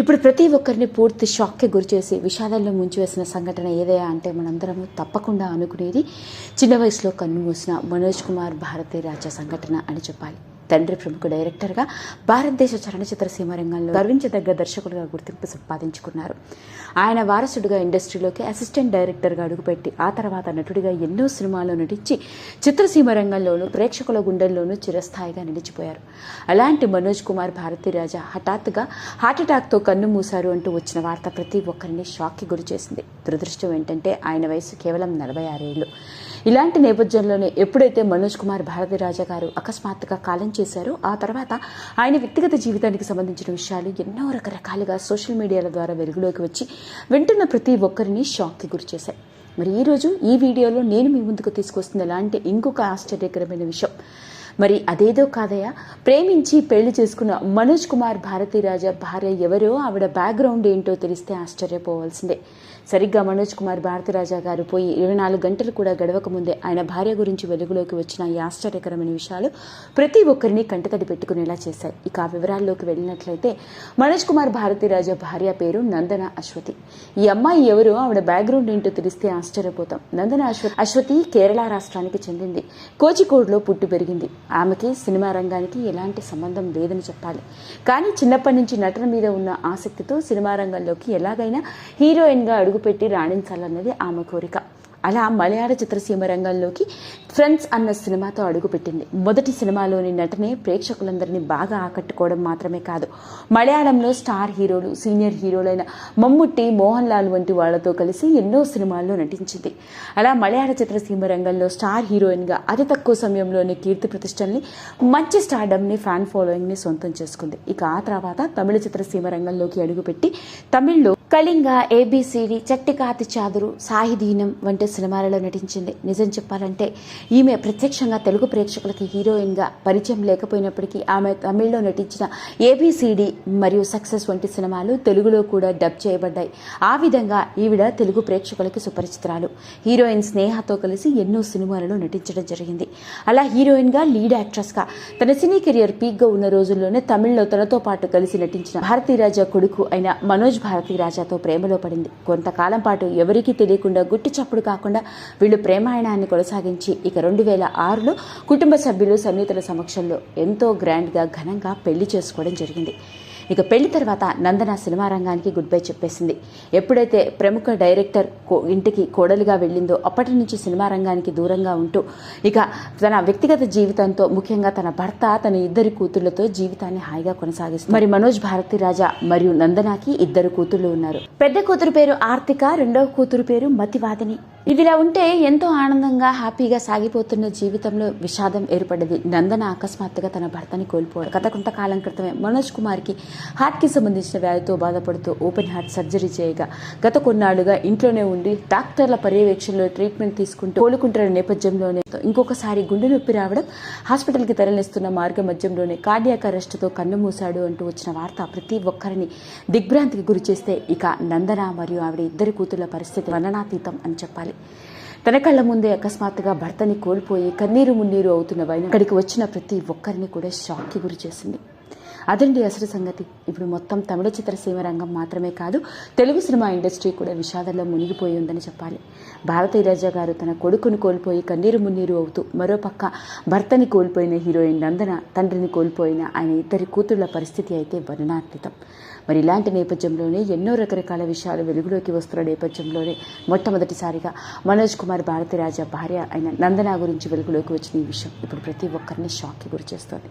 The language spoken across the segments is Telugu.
ఇప్పుడు ప్రతి ఒక్కరిని పూర్తి షాక్కి గురిచేసి విషాదంలో ముంచివేసిన సంఘటన ఏదైనా అంటే మనందరము తప్పకుండా అనుకునేది చిన్న వయసులో కన్ను మూసిన మనోజ్ కుమార్ భారతీయ రాజా సంఘటన అని చెప్పాలి. తండ్రి ప్రముఖ డైరెక్టర్గా భారతదేశ చలనచిత్ర సీమ రంగంలో గర్వించదగ్గ దర్శకుడిగా గుర్తింపు సంపాదించుకున్నారు. ఆయన వారసుడిగా ఇండస్ట్రీలోకి అసిస్టెంట్ డైరెక్టర్గా అడుగుపెట్టి ఆ తర్వాత నటుడిగా ఎన్నో సినిమాల్లో నటించి చిత్రసీమ రంగంలోనూ ప్రేక్షకుల గుండెల్లోనూ చిరస్థాయిగా నిలిచిపోయారు. అలాంటి మనోజ్ కుమార్ భారతీ రాజా హఠాత్తుగా హార్ట్అటాక్తో కన్ను మూశారు అంటూ వచ్చిన వార్త ప్రతి ఒక్కరిని షాక్కి గురి చేసింది. దురదృష్టం ఏంటంటే ఆయన వయసు కేవలం నలభై ఆరేళ్ళు. ఇలాంటి నేపథ్యంలోనే ఎప్పుడైతే మనోజ్ కుమార్ భారతి రాజా గారు అకస్మాత్తుగా కాలం చేశారు. ఆ తర్వాత ఆయన వ్యక్తిగత జీవితానికి సంబంధించిన విషయాలు ఎన్నో రకరకాలుగా సోషల్ మీడియాల ద్వారా వెలుగులోకి వచ్చి వింటున్న ప్రతి ఒక్కరిని షాక్కి గురిచేశాయి మరి ఈరోజు ఈ వీడియోలో నేను మీ ముందుకు తీసుకొస్తుంది ఎలా అంటే ఇంకొక ఆశ్చర్యకరమైన విషయం. మరి అదేదో కాదయా ప్రేమించి పెళ్ళి చేసుకున్న మనోజ్ కుమార్ భారతీరాజా భార్య ఎవరో ఆవిడ బ్యాక్గ్రౌండ్ ఏంటో తెలిస్తే ఆశ్చర్యపోవాల్సిందే. సరిగ్గా మనోజ్ కుమార్ భారతీ రాజా గారు పోయి ఇరవై నాలుగు గంటలు కూడా గడవక ముందే ఆయన భార్య గురించి వెలుగులోకి వచ్చిన ఈ ఆశ్చర్యకరమైన విషయాలు ప్రతి ఒక్కరిని కంటతడి పెట్టుకునేలా చేశాయి. ఇక ఆ వివరాల్లోకి వెళ్ళినట్లయితే మనోజ్ కుమార్ భారతీ రాజా భార్య పేరు నందన అశ్వతి. ఈ అమ్మాయి ఎవరు ఆవిడ బ్యాక్గ్రౌండ్ ఏంటో తెలిస్తే ఆశ్చర్యపోతాం. నందన అశ్వతి అశ్వతి కేరళ రాష్ట్రానికి చెందింది. కోచికోడ్లో పుట్టి పెరిగింది. ఆమెకి సినిమా రంగానికి ఎలాంటి సంబంధం లేదని చెప్పాలి. కానీ చిన్నప్పటి నుంచి నటన మీద ఉన్న ఆసక్తితో సినిమా రంగంలోకి ఎలాగైనా హీరోయిన్గా అడుగుపెట్టి రాణించాలన్నది ఆమె కోరిక. అలా మలయాళ చిత్రసీమ రంగంలోకి ఫ్రెండ్స్ అన్న సినిమాతో అడుగుపెట్టింది. మొదటి సినిమాలోని నటనే ప్రేక్షకులందరినీ బాగా ఆకట్టుకోవడం మాత్రమే కాదు మలయాళంలో స్టార్ హీరోలు సీనియర్ హీరోలైన మమ్ముట్టి మోహన్ లాల్ వంటి వాళ్ళతో కలిసి ఎన్నో సినిమాల్లో నటించింది. అలా మలయాళ చిత్రసీమ రంగంలో స్టార్ హీరోయిన్గా అతి తక్కువ సమయంలోనే కీర్తి ప్రతిష్టల్ని మంచి స్టార్డమ్ని ఫ్యాన్ ఫాలోయింగ్ని సొంతం చేసుకుంది. ఇక ఆ తర్వాత తమిళ చిత్రసీమ రంగంలోకి అడుగుపెట్టి తమిళ్ళో కళింగ ఏబిసిడి చట్టికాతి చాదురు సాహిదీనం వంటి సినిమాలలో నటించింది. నిజం చెప్పాలంటే ఈమె ప్రత్యక్షంగా తెలుగు ప్రేక్షకులకి హీరోయిన్గా పరిచయం లేకపోయినప్పటికీ ఆమె తమిళ్ళో నటించిన ఏబిసిడి మరియు సక్సెస్ వంటి సినిమాలు తెలుగులో కూడా డబ్ చేయబడ్డాయి. ఆ విధంగా ఈవిడ తెలుగు ప్రేక్షకులకి సుపరిచితురాలు. హీరోయిన్ స్నేహతో కలిసి ఎన్నో సినిమాలలో నటించడం జరిగింది. అలా హీరోయిన్గా లీడ్ యాక్ట్రెస్గా తన సినీ కెరియర్ పీక్గా ఉన్న రోజుల్లోనే తమిళ్ళో తనతో పాటు కలిసి నటించిన భారతీరాజా కొడుకు అయిన మనోజ్ భారతీరాజాతో ప్రేమలో పడింది. కొంతకాలం పాటు ఎవరికీ తెలియకుండా గుట్టు చప్పుడు కాకుండా వీళ్ళు ప్రేమాయణాన్ని కొనసాగించి ఇక రెండు వేల ఆరులో కుటుంబ సభ్యులు సన్నిహితుల సమక్షంలో ఎంతో గ్రాండ్గా ఘనంగా పెళ్ళి చేసుకోవడం జరిగింది. ఇక పెళ్ళి తర్వాత నందన సినిమా రంగానికి గుడ్ బై చెప్పేసింది. ఎప్పుడైతే ప్రముఖ డైరెక్టర్ కో- ఇంటికి కోడలిగా వెళ్ళిందో అప్పటి నుంచి సినిమా రంగానికి దూరంగా ఉంటూ ఇక తన వ్యక్తిగత జీవితంతో ముఖ్యంగా తన భర్త తన ఇద్దరి కూతుళ్ళతో జీవితాన్ని హాయిగా కొనసాగిస్తుంది మరి మనోజ్ భారతి రాజా మరియు నందనాకి ఇద్దరు కూతుళ్ళు ఉన్నారు. పెద్ద కూతురు పేరు ఆర్తిక రెండవ కూతురు పేరు మతివాదిని. ఇదిలా ఉంటే ఎంతో ఆనందంగా హ్యాపీగా సాగిపోతున్న జీవితంలో విషాదం ఏర్పడింది. నందన అకస్మాత్తుగా తన భర్తని కోల్పోవడం గత కొంతకాలం క్రితమే మనోజ్ కుమార్కి హార్ట్కి సంబంధించిన వ్యాధితో బాధపడుతూ ఓపెన్ హార్ట్ సర్జరీ చేయగా గత కొన్నాళ్ళుగా ఇంట్లోనే ఉండి డాక్టర్ల పర్యవేక్షణలో ట్రీట్మెంట్ తీసుకుంటూ కోలుకుంటున్న నేపథ్యంలోనే ఇంకొకసారి గుండె నొప్పి రావడం హాస్పిటల్కి తరలిస్తున్న మార్గ మధ్యంలోనే కార్డియాక్ అరెస్టుతో కన్ను మూశాడు అంటూ వచ్చిన వార్త ప్రతి ఒక్కరిని దిగ్భ్రాంతికి గురి చేస్తే ఇక నందన మరియు ఆవిడ ఇద్దరి కూతుర్ల పరిస్థితి వర్ణనాతీతం అని చెప్పాలి. తన కళ్ళ ముందే అకస్మాత్తుగా భర్తని కోల్పోయి కన్నీరు మున్నీరు అవుతున్న వైన అక్కడికి వచ్చిన ప్రతి ఒక్కరిని కూడా షాక్కి గురి చేసింది. అదండి అసలు సంగతి. ఇప్పుడు మొత్తం తమిళ చిత్రసీమ రంగం మాత్రమే కాదు తెలుగు సినిమా ఇండస్ట్రీ కూడా విషాదంలో మునిగిపోయి ఉందని చెప్పాలి. భారతీ రాజా గారు తన కొడుకును కోల్పోయి కన్నీరు మున్నీరు అవుతూ మరోపక్క భర్తని కోల్పోయిన హీరోయిన్ నందన తండ్రిని కోల్పోయిన ఆయన ఇద్దరి కూతుళ్ళ పరిస్థితి అయితే వర్ణనాతీతం మరి ఇలాంటి నేపథ్యంలోనే ఎన్నో రకరకాల విషయాలు వెలుగులోకి వస్తున్న నేపథ్యంలోనే మొట్టమొదటిసారిగా మనోజ్ కుమార్ భారతి రాజా భార్య అయిన నందన గురించి వెలుగులోకి వచ్చిన ఈ విషయం ఇప్పుడు ప్రతి ఒక్కరిని షాక్కి గురి చేస్తుంది.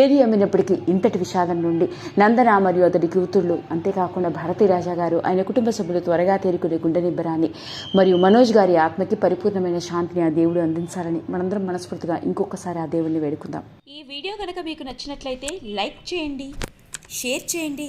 ఏది అమ్మినప్పటికీ ఇంతటి విషాదం నుండి నందన మరియు అతడి కూతుళ్ళు అంతేకాకుండా భారతీ రాజా గారు ఆయన కుటుంబ సభ్యులు త్వరగా తేరుకునే గుండె నిబ్బరాన్ని మరియు మనోజ్ గారి ఆత్మకి పరిపూర్ణమైన శాంతిని ఆ దేవుడు అందించాలని మనందరం మనస్ఫూర్తిగా ఇంకొకసారి ఆ దేవుడిని వేడుకుందాం. ఈ వీడియో కనుక మీకు నచ్చినట్లయితే లైక్ చేయండి షేర్ చేయండి